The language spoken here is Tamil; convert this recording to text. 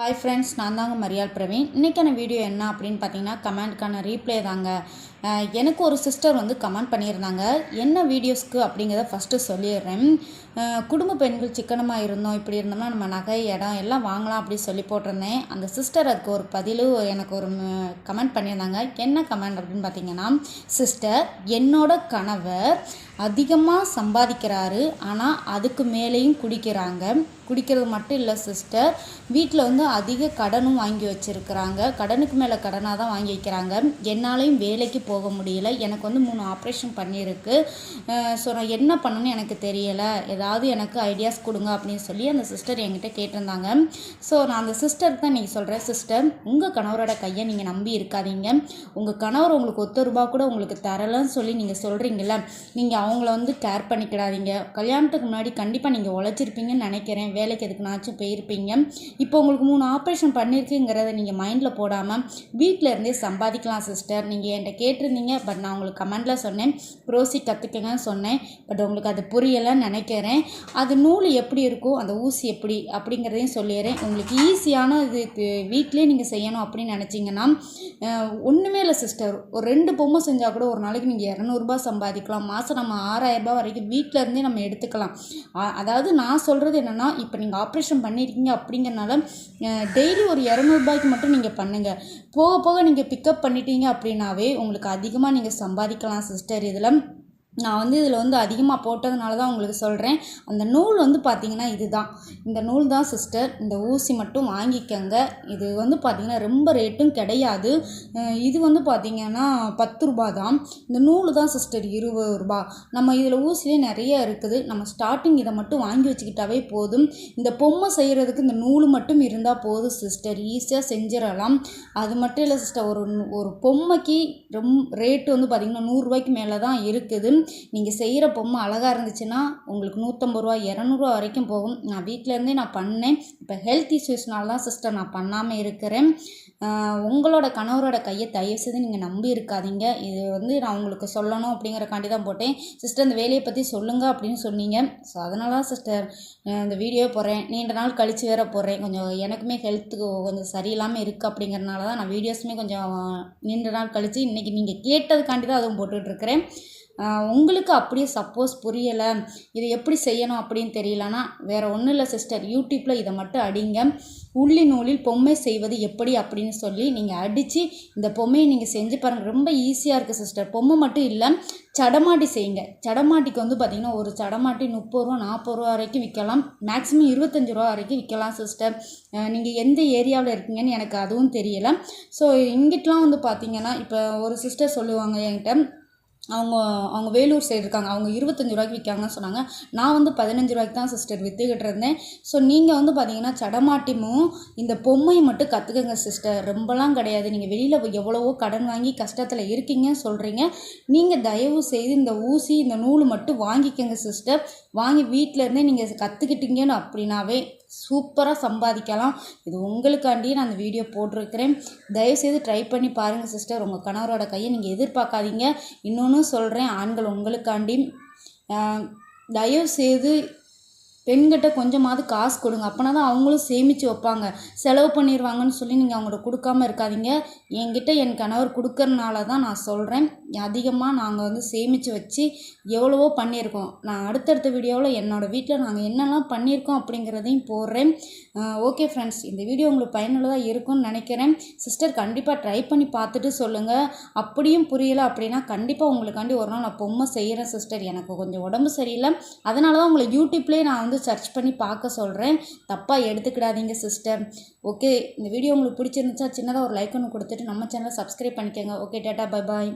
ஹாய் ஃப்ரெண்ட்ஸ் நான் தாங்க மரியாள் பிரவீன். இன்றைக்கான வீடியோ என்ன அப்படின்னு பார்த்தீங்கன்னா கமெண்ட்க்கான ரீப்ளே தாங்க. எனக்கு ஒரு சிஸ்டர் வந்து கமெண்ட் பண்ணியிருந்தாங்க என்ன வீடியோஸ்க்கு? அப்படிங்கிறத ஃபஸ்ட்டு சொல்லிடுறேன். குடும்ப பெண்கள் சிக்கனமாக இருந்தோம் இப்படி இருந்தோம்னா நம்ம நகை இடம் எல்லாம் வாங்கலாம் அப்படி சொல்லி போட்டிருந்தேன். அந்த சிஸ்டர் அதுக்கு ஒரு பதில் எனக்கு ஒரு கமெண்ட் பண்ணியிருந்தாங்க. என்ன கமெண்ட் அப்படின்னு பார்த்தீங்கன்னா சிஸ்டர் என்னோட கணவர் அதிகமாக சம்பாதிக்கிறாரு ஆனால் அதுக்கு மேலேயும் குடிக்கிறாங்க. குடிக்கிறது மட்டும் இல்லை சிஸ்டர் வீட்டில் வந்து அதிக கடனும் வாங்கி வச்சுருக்கிறாங்க. கடனுக்கு மேலே கடனாக தான் வாங்கி வைக்கிறாங்க. என்னாலையும் வேலைக்கு போக முடியல. எனக்கு வந்து மூணு ஆப்ரேஷன் பண்ணியிருக்கு. ஸோ நான் என்ன பண்ணணும்னு எனக்கு தெரியலை. ஏதாவது எனக்கு ஐடியாஸ் கொடுங்க அப்படின்னு சொல்லி அந்த சிஸ்டர் என்கிட்ட கேட்டிருந்தாங்க. ஸோ நான் அந்த சிஸ்டருக்கு தான் நீங்கள் சொல்கிறேன் சிஸ்டர் உங்கள் கணவரோட கையை நீங்கள் நம்பி இருக்காதீங்க. உங்கள் கணவர் உங்களுக்கு ஒத்த ரூபா கூட உங்களுக்கு தரலன்னு சொல்லி நீங்கள் சொல்கிறீங்கள நீங்கள் அவங்கள வந்து கேர் பண்ணிக்கிடாதீங்க. கல்யாணத்துக்கு முன்னாடி கண்டிப்பாக நீங்கள் உழைச்சிருப்பீங்கன்னு நினைக்கிறேன். வேலைக்கு எதுக்குனாச்சும் போயிருப்பீங்க. இப்போ உங்களுக்கு மூணு ஆப்ரேஷன் பண்ணியிருக்குங்கிறத நீங்கள் மைண்டில் போடாமல் வீட்டில் இருந்தே சம்பாதிக்கலாம் சிஸ்டர் நீங்கள் என்கிட்ட கேட்டு கேட்டிருந்தீங்க பட் நான் உங்களுக்கு கமெண்டில் சொன்னேன். க்ரோசி கற்றுக்கங்கன்னு சொன்னேன். பட் உங்களுக்கு அது புரியலைன்னு நினைக்கிறேன். அது நூல் எப்படி இருக்கும் அந்த ஊசி எப்படி அப்படிங்கிறதையும் சொல்லிடுறேன். உங்களுக்கு ஈஸியான இது வீட்டிலே நீங்கள் செய்யணும் அப்படின்னு நினச்சிங்கன்னா ஒன்றுமே இல்லை சிஸ்டர் ஒரு ரெண்டு பொம்மை செஞ்சால் கூட ஒரு நாளைக்கு நீங்கள் இரநூறுபா சம்பாதிக்கலாம். மாதம் நம்ம ஆறாயிரரூபா வரைக்கும் வீட்டிலேருந்தே நம்ம எடுத்துக்கலாம். அதாவது நான் சொல்கிறது என்னென்னா இப்போ நீங்கள் ஆப்ரேஷன் பண்ணியிருக்கீங்க அப்படிங்கிறனால டெய்லி ஒரு இரநூறுபாய்க்கு மட்டும் நீங்கள் பண்ணுங்கள் போக போக நீங்கள் பிக்கப் பண்ணிட்டீங்க அப்படின்னாவே உங்களுக்கு அதிகமாக நீங்கள் சம்பாதிக்கலாம் சிஸ்டர் இதில் நான் வந்து இதில் வந்து அதிகமாக போட்டதுனால தான் உங்களுக்கு சொல்கிறேன். அந்த நூல் வந்து பார்த்தீங்கன்னா இதுதான். இந்த நூல் தான் சிஸ்டர். இந்த ஊசி மட்டும் வாங்கிக்கங்க. இது வந்து பார்த்தீங்கன்னா ரொம்ப ரேட்டும் கிடையாது. இது வந்து பார்த்தீங்கன்னா பத்து ரூபா தான். இந்த நூல் தான் சிஸ்டர் இருபது ரூபா நம்ம இதில் ஊசிலே நிறைய இருக்குது. நம்ம ஸ்டார்டிங் இதை மட்டும் வாங்கி வச்சுக்கிட்டாவே போதும். இந்த பொம்மை செய்கிறதுக்கு இந்த நூல் மட்டும் இருந்தால் போதும் சிஸ்டர். ஈஸியாக செஞ்சிடலாம். அது மட்டும் இல்லை சிஸ்டர். ஒரு ஒரு பொம்மைக்கு ரொம்ப ரேட்டு வந்து பார்த்திங்கன்னா நூறுரூவாய்க்கு மேலே தான் இருக்குது. நீங்கள் செய்கிற பொம்மை அழகாக இருந்துச்சுன்னா உங்களுக்கு நூற்றம்பது ரூபா இரநூறுவா வரைக்கும் போகும். நான் வீட்டிலேருந்தே நான் பண்ணேன். இப்போ ஹெல்த் இஷ்யூஸ்னால தான் சிஸ்டர் நான் பண்ணாமல் இருக்கிறேன். உங்களோட கணவரோட கையை தயவு செய்து நீங்கள் நம்பி இருக்காதீங்க. இது வந்து நான் உங்களுக்கு சொல்லணும் அப்படிங்கிறக்காண்டி தான் போட்டேன். சிஸ்டர் இந்த வேலையை பற்றி சொல்லுங்க அப்படின்னு சொன்னீங்க. ஸோ அதனால தான் சிஸ்டர் இந்த வீடியோ போடுறேன். நீண்ட நாள் கழித்து வேற போடுறேன். கொஞ்சம் எனக்குமே ஹெல்த்துக்கு கொஞ்சம் சரியில்லாமல் இருக்குது அப்படிங்கிறனால தான் நான் வீடியோஸுமே கொஞ்சம் நீண்ட நாள் கழித்து இன்றைக்கி நீங்கள் கேட்டதுக்காண்டி தான் அதுவும் போட்டுட்ருக்கிறேன். உங்களுக்கு அப்படியே சப்போஸ் புரியலை. இது எப்படி செய்யணும் அப்படின்னு தெரியலனா வேறு ஒன்றும் இல்லை சிஸ்டர் யூடியூப்பில் இதை மட்டும் அடிங்க. உள்ளி நூலில் பொம்மை செய்வது எப்படி அப்படின்னு சொல்லி நீங்கள் அடித்து இந்த பொம்மையை நீங்கள் செஞ்சு பாருங்கள் ரொம்ப ஈஸியாக இருக்குது சிஸ்டர் பொம்மை மட்டும் இல்லை சடமாட்டி செய்யுங்க. சடமாட்டிக்கு வந்து பார்த்திங்கன்னா ஒரு சடமாட்டி முப்பது ரூபா நாற்பது ரூபா வரைக்கும் விற்கலாம் மேக்ஸிமம் இருபத்தஞ்சி ரூபா வரைக்கும் விற்கலாம் சிஸ்டர் நீங்கள் எந்த ஏரியாவில் இருக்கீங்கன்னு எனக்கு அதுவும் தெரியலை. ஸோ இங்கிட்டலாம் வந்து பார்த்திங்கன்னா இப்போ ஒரு சிஸ்டர் சொல்லுவாங்க என்கிட்ட அவங்க அவங்க வேலூர் சைடு இருக்காங்க. அவங்க இருபத்தஞ்சி ரூபாய்க்கு விற்காங்கன்னு சொன்னாங்க. நான் வந்து பதினஞ்சு ரூபாய்க்கு தான் சிஸ்டர் விற்றுக்கிட்டு இருந்தேன். ஸோ நீங்கள் வந்து பார்த்தீங்கன்னா சடமாட்டிமும் இந்த பொம்மையை மட்டும் கற்றுக்கங்க சிஸ்டர் ரொம்பலாம் கிடையாது. நீங்கள் வெளியில் எவ்வளவோ கடன் வாங்கி கஷ்டத்தில் இருக்கீங்கன்னு சொல்கிறீங்க நீங்கள் தயவு செய்து இந்த ஊசி இந்த நூல் மட்டும் வாங்கிக்கோங்க சிஸ்டர் வாங்கி வீட்டில் இருந்தே நீங்கள் கற்றுக்கிட்டீங்கன்னு அப்படின்னாவே சூப்பராக சம்பாதிக்கலாம். இது உங்களுக்காண்டியே நான் அந்த வீடியோ போட்டிருக்கிறேன். தயவுசெய்து ட்ரை பண்ணி பாருங்கள் சிஸ்டர் உங்கள் கணவரோட கையை நீங்கள் எதிர்பார்க்காதீங்க. இன்னொன்று சொல்கிறேன் ஆண்கள் உங்களுக்காண்டி தயவுசெய்து பெண்கிட்ட கொஞ்சமாவது காசு கொடுங்க. அப்போனா தான் அவங்களும் சேமித்து வைப்பாங்க. செலவு பண்ணிடுவாங்கன்னு சொல்லி நீங்கள் அவங்கள்ட்ட கொடுக்காம இருக்காதீங்க. என்கிட்ட என் கணவர் கொடுக்கறனால தான் நான் சொல்கிறேன் அதிகமாக நாங்கள் வந்து சேமித்து வச்சு எவ்வளவோ பண்ணியிருக்கோம். நான் அடுத்தடுத்த வீடியோவில் என்னோடய வீட்டில் நாங்கள் என்னெல்லாம் பண்ணியிருக்கோம் அப்படிங்கிறதையும் போடுறேன். Okay friends. இந்த வீடியோ உங்களுக்கு பயனுள்ளதாக இருக்கும்னு நினைக்கிறேன். சிஸ்டர் கண்டிப்பாக ட்ரை பண்ணி பார்த்துட்டு சொல்லுங்கள் அப்படியும் புரியலை அப்படின்னா கண்டிப்பாக உங்களுக்காண்டி ஒரு நாள் நான் பொம்மை செய்கிறேன் சிஸ்டர். எனக்கு கொஞ்சம் உடம்பு சரியில்லை. அதனால தான் உங்களை யூடியூப்லேயே நான் வந்து சர்ச் பண்ணி பார்க்க சொல்கிறேன் தப்பாக எடுத்துக்கிடாதீங்க சிஸ்டர் ஓகே இந்த வீடியோ உங்களுக்கு பிடிச்சிருந்துச்சா சின்னதாக ஒரு லைக் ஒன்று கொடுத்துட்டு நம்ம சேனலை சப்ஸ்கிரைப் பண்ணிக்கோங்க. Okay tata bye bye